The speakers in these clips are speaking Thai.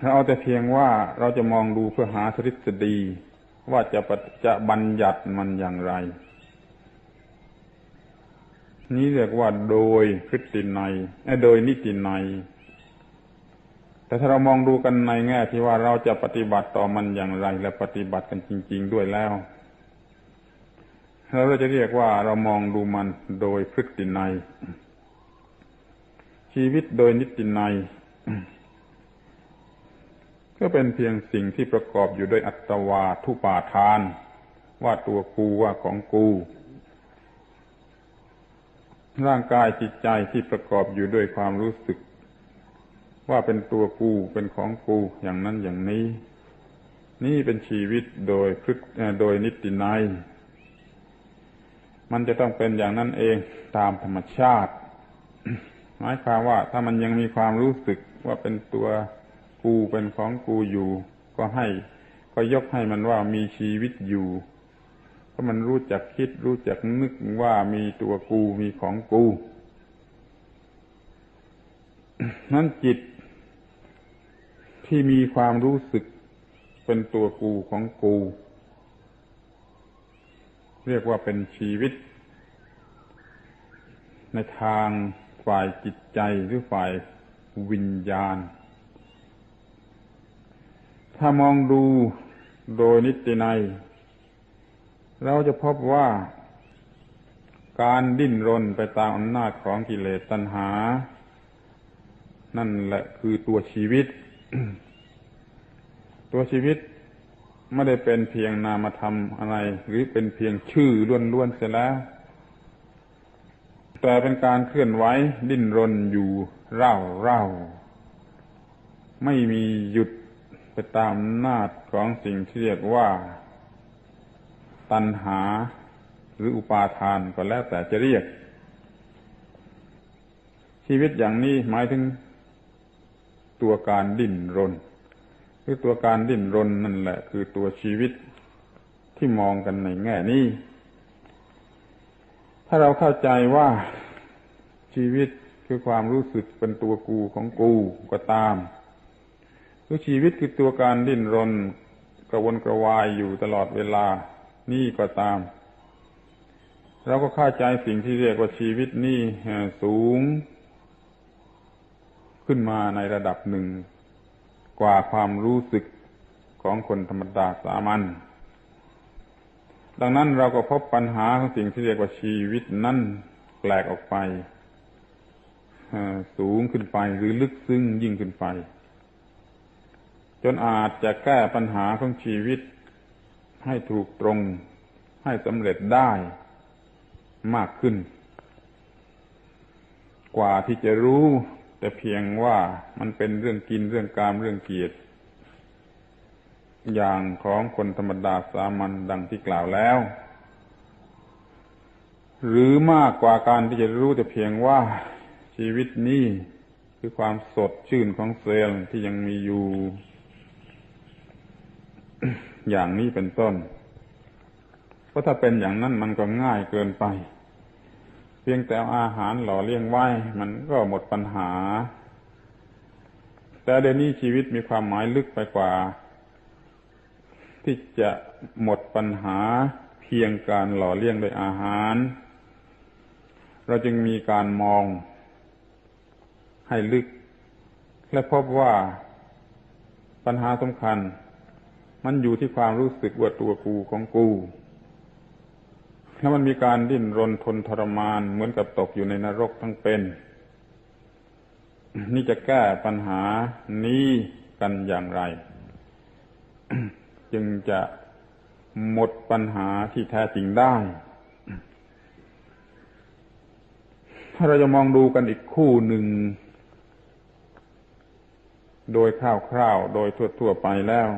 เราเอาแต่เพียงว่าเราจะมองดูเพื่อหาทฤษฎี ว่าจะจะบัญญัติมันอย่างไร นี้เรียกว่าโดยพฤตินัยโดยนิตินัยแต่ถ้าเรามองดูกันในแง่ที่ว่าเราจะปฏิบัติต่อมันอย่างไร และปฏิบัติกันจริง ๆ ด้วยแล้วเราจะเรียกว่าเรามองดูมันโดยพฤตินัยชีวิตโดยนิตินัย ก็เป็นเพียงสิ่งที่ประกอบอยู่ด้วยอัตวาทุปาทาน ว่าตัวกูว่าของกู ร่างกายจิตใจที่ประกอบอยู่ด้วยความรู้สึก ว่าเป็นตัวกูเป็นของกูอย่างนั้นอย่างนี้ นี่เป็นชีวิตโดยพฤโดยนิตินัยมันจะต้องเป็นอย่างนั้นเองตามธรรมชาติ หมายความว่าถ้ามันยังมีความรู้สึกว่าเป็นตัว กูเป็นของกูอยู่ ก็ให้ ก็ยกให้มันว่ามีชีวิตอยู่ เพราะมันรู้จักคิดรู้จักนึกว่ามีตัวกูมีของกูนั้นจิตที่มีความรู้สึกเป็นตัวกูของกู เรียกว่าเป็นชีวิต ในทางฝ่ายจิตใจหรือฝ่ายวิญญาณ ถ้ามองดูโดยนิตินัย เราจะพบว่าการดิ้นรนไปตามอำนาจของกิเลสตัณหา นั่นแหละคือตัวชีวิต ตัวชีวิตไม่ได้เป็นเพียงนามธรรมอะไร หรือเป็นเพียงชื่อล้วนๆเสียแล้ว แต่เป็นการเคลื่อนไหวดิ้นรนอยู่เร่าเร่าไม่มีหยุด ไปตามอำนาจของสิ่งที่เรียกว่า ตัณหาหรืออุปาทานก็แล้วแต่จะเรียก ชีวิตอย่างนี้หมายถึงตัวการดิ้นรน คือตัวการดิ้นรนนั่นแหละ คือตัวชีวิตที่มองกันในแง่นี้ ถ้าเราเข้าใจว่าชีวิตคือความรู้สึกเป็นตัวกูของกูก็ตาม คือชีวิตคือตัวการดิ้นรนกระวนกระวายอยู่ตลอดเวลา นี่ก็ตาม เราก็เข้าใจสิ่งที่เรียกว่าชีวิตนี่สูง ขึ้นมาในระดับหนึ่ง กว่าความรู้สึกของคนธรรมดาสามัญดังนั้นเราก็พบปัญหาของสิ่งที่เรียกว่าชีวิตนั่นแปลกออกไปสูงขึ้นไปหรือลึกซึ้งยิ่งขึ้นไป จนอาจจะแก้ปัญหาของชีวิตให้ถูกตรงให้สำเร็จได้มากขึ้น กว่าที่จะรู้ แต่เพียงว่ามันเป็นเรื่องกินเรื่องการเรื่องเกียรติอย่างของคนธรรมดาสามัญดังที่กล่าวแล้ว หรือมากกว่าการที่จะรู้แต่เพียงว่าชีวิตนี้คือความสดชื่นของเซลล์ที่ยังมีอยู่ อย่างนี้เป็นต้น เพราะถ้าเป็นอย่างนั้นมันก็ง่ายเกินไป เพียงแต่อาหารหล่อเลี้ยงไว้ มันก็หมดปัญหา แต่เดี๋ยวนี้ชีวิตมีความหมายลึกไปกว่า ที่จะหมดปัญหาเพียงการหล่อเลี้ยงด้วยอาหาร เราจึงมีการมอง ให้ลึก และพบว่าปัญหาสำคัญ มันอยู่ที่ความรู้สึกว่าตัวกูของกูถ้ามันมีการดิ้นรนทนทรมานเหมือนกับตกอยู่ในนรกทั้งเป็น นี่จะแก้ปัญหานี้กันอย่างไร จึงจะหมดปัญหาที่แท้จริงได้ ถ้าเราจะมองดูกันอีกคู่หนึ่ง โดยคร่าวๆ โดยทั่วๆไปแล้ว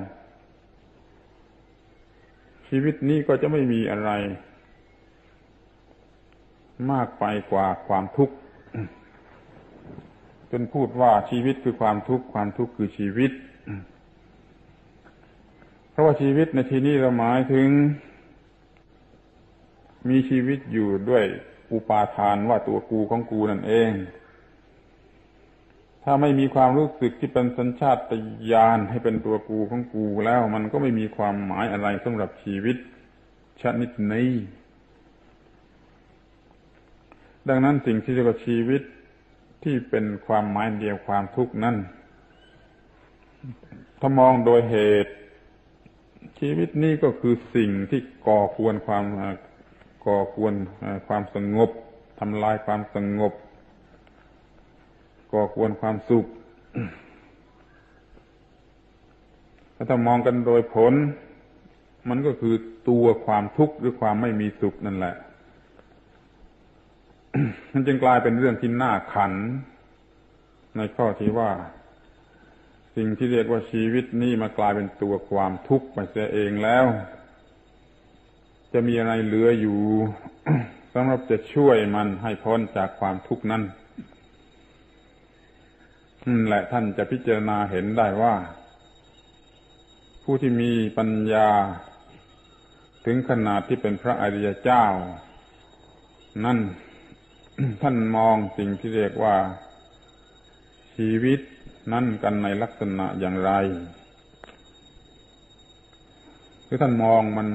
ชีวิตนี้ก็จะไม่มีอะไร มากไปกว่าความทุกข์จนพูดว่าชีวิตคือความทุกข์ความทุกข์คือชีวิต เพราะว่าชีวิตในที่นี้เราหมายถึง มีชีวิตอยู่ด้วยอุปาทานว่าตัวกูของกูนั่นเอง ถ้าไม่มีความรู้สึกที่เป็นสัญชาตญาณให้เป็นตัวกูของกูแล้ว มันก็ไม่มีความหมายอะไรสำหรับชีวิตชนิดนี้ ดังนั้นสิ่งที่เรียกว่าชีวิตที่เป็นความหมายเดียวความทุกข์นั้นถ้ามองโดยเหตุ ชีวิตนี้ก็คือสิ่งที่ก่อควรความก่อควรความสงบทำลายความสงบ ก่อควรความสุขถ้ามองกันโดยผล มันก็คือตัวความทุกข์หรือความไม่มีสุขนั่นแหละ มันจึงกลายเป็นเรื่องที่น่าขัน ในข้อที่ว่า สิ่งที่เรียกว่าชีวิตนี้มากลายเป็นตัวความทุกข์ไปเสียเองแล้ว จะมีอะไรเหลืออยู่สำหรับจะช่วยมันให้พ้นจากความทุกข์นั้นนั่น แหละท่านจะพิจารณาเห็นได้ว่า ผู้ที่มีปัญญา ถึงขนาดที่เป็นพระอริยเจ้า นั่นท่านมองสิ่งที่เรียกว่า ชีวิตนั่นกันในลักษณะอย่างไรคือท่านมองมัน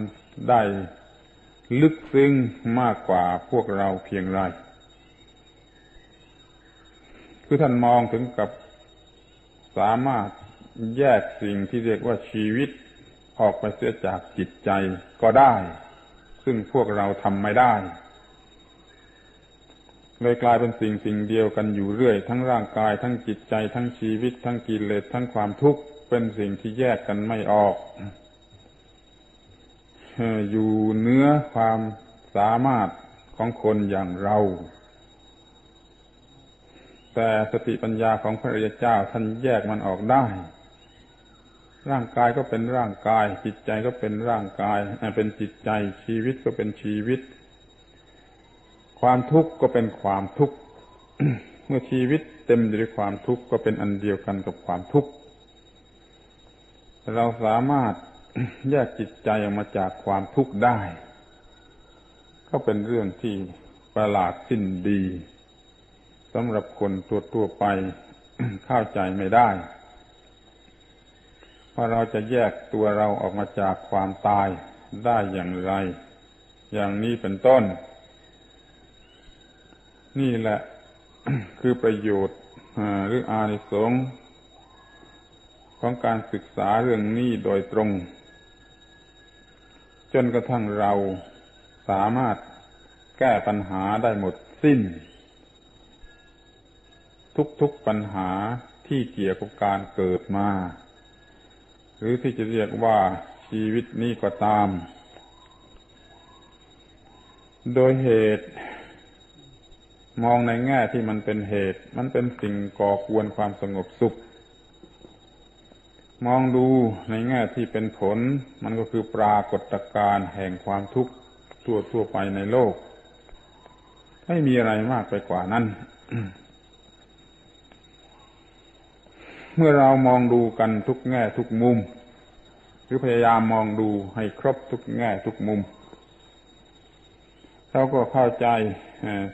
ได้ลึกซึ้งมากกว่าพวกเราเพียงไร คือท่านมองถึงกับสามารถแยกสิ่งที่เรียกว่าชีวิตออกไปเสียจากจิตใจก็ได้ ซึ่งพวกเราทำไม่ได้ เลยกลายเป็นสิ่งสิ่งเดียวกันอยู่เรื่อย ทั้งร่างกายทั้งจิตใจ ทั้งชีวิต ทั้งกิเลสทั้งความทุกข์เป็นสิ่งที่แยกกันไม่ออกอยู่เนื้อความสามารถของคนอย่างเรา แต่สติปัญญาของพระริยเจ้าท่านแยกมันออกได้ ร่างกายก็เป็นร่างกาย จิตใจก็เป็นร่างกายเป็นจิตใจ ชีวิตก็เป็นชีวิต ความทุกข์ก็เป็นความทุกข์เมื่อชีวิตเต็มด้วยความทุกข์ก็เป็นอันเดียวกันกับความทุกข์เราสามารถแยกจิตใจออกมาจากความทุกข์ได้ ก็เป็นเรื่องที่ประหลาดสิ้นดี สำหรับคนตัวตัวไปเข้าใจไม่ได้ว่าเราจะแยกตัวเราออกมาจากความตายได้อย่างไร อย่างนี้เป็นต้น นี่แหละคือประโยชน์หรืออานิสงส์ของการศึกษาเรื่องนี้โดยตรง จนกระทั่งเราสามารถแก้ปัญหาได้หมดสิ้น ทุกๆปัญหาที่เกี่ยวกับการเกิดมา หรือที่จะเรียกว่าชีวิตนี้ก็ตาม โดยเหตุ มองในแง่ที่มันเป็นเหตุ มันเป็นสิ่งก่อควรความสงบสุข มองดูในแง่ที่เป็นผล มันก็คือปรากฏการณ์แห่งความทุกข์ทั่วทั่วไปในโลก ไม่มีอะไรมากไปกว่านั้น เมื่อเรามองดูกันทุกแง่ทุกมุม หรือพยายามมองดูให้ครบทุกแง่ทุกมุม เราก็เข้าใจ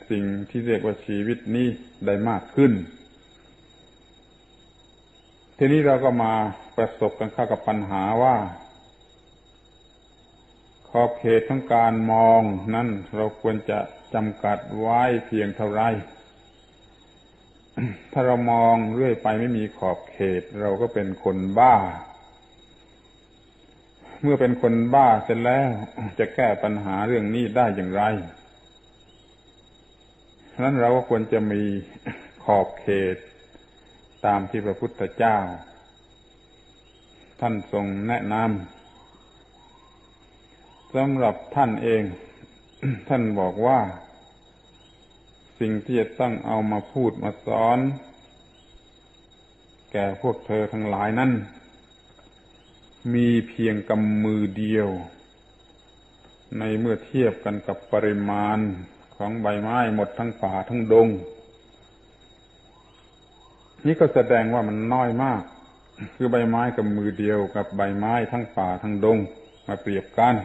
สิ่งที่เรียกว่าชีวิตนี้ได้มากขึ้น ทีนี้เราก็มาประสบกันเข้ากับปัญหาว่า ขอบเขตของการมองนั้นเราควรจะจำกัดไว้เพียงเท่าไร ถ้าเรามองเรื่อยไปไม่มีขอบเขต เราก็เป็นคนบ้า เมื่อเป็นคนบ้าเสร็จแล้ว จะแก้ปัญหาเรื่องนี้ได้อย่างไรนั้นเราก็ควรจะมีขอบเขต ตามที่พระพุทธเจ้า ท่านทรงแนะนำสำหรับท่านเอง ท่านบอกว่า สิ่งที่จะตั้งเอามาพูดมาสอน แก่พวกเธอทั้งหลายนั้นมีเพียงกำมือเดียว ในเมื่อเทียบกันกับปริมาณของใบไม้หมดทั้งป่าทั้งดง นี่ก็แสดงว่ามันน้อยมาก คือใบไม้กับมือเดียวกับใบไม้ทั้งป่าทั้งดง มาเปรียบกัน